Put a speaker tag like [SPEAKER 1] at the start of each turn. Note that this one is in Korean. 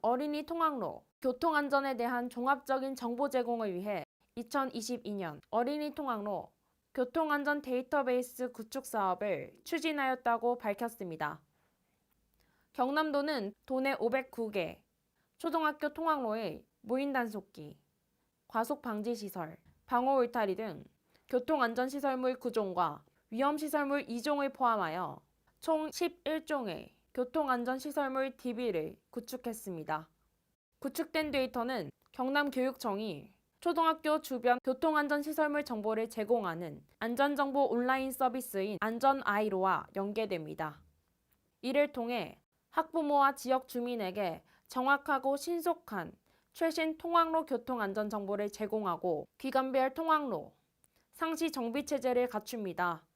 [SPEAKER 1] 어린이 통학로, 교통안전에 대한 종합적인 정보 제공을 위해 2022년 어린이 통학로 교통안전 데이터베이스 구축 사업을 추진하였다고 밝혔습니다. 경남도는 도내 509개 초등학교 통학로의 무인 단속기, 과속 방지 시설, 방호 울타리 등 교통안전시설물 9종과 위험시설물 2종을 포함하여 총 11종의 교통안전시설물 DB를 구축했습니다. 구축된 데이터는 경남교육청이 초등학교 주변 교통안전시설물 정보를 제공하는 안전정보 온라인 서비스인 안전아이로와 연계됩니다. 이를 통해 학부모와 지역 주민에게 정확하고 신속한 최신 통학로 교통안전 정보를 제공하고 기관별 통학로, 상시 정비 체제를 갖춥니다.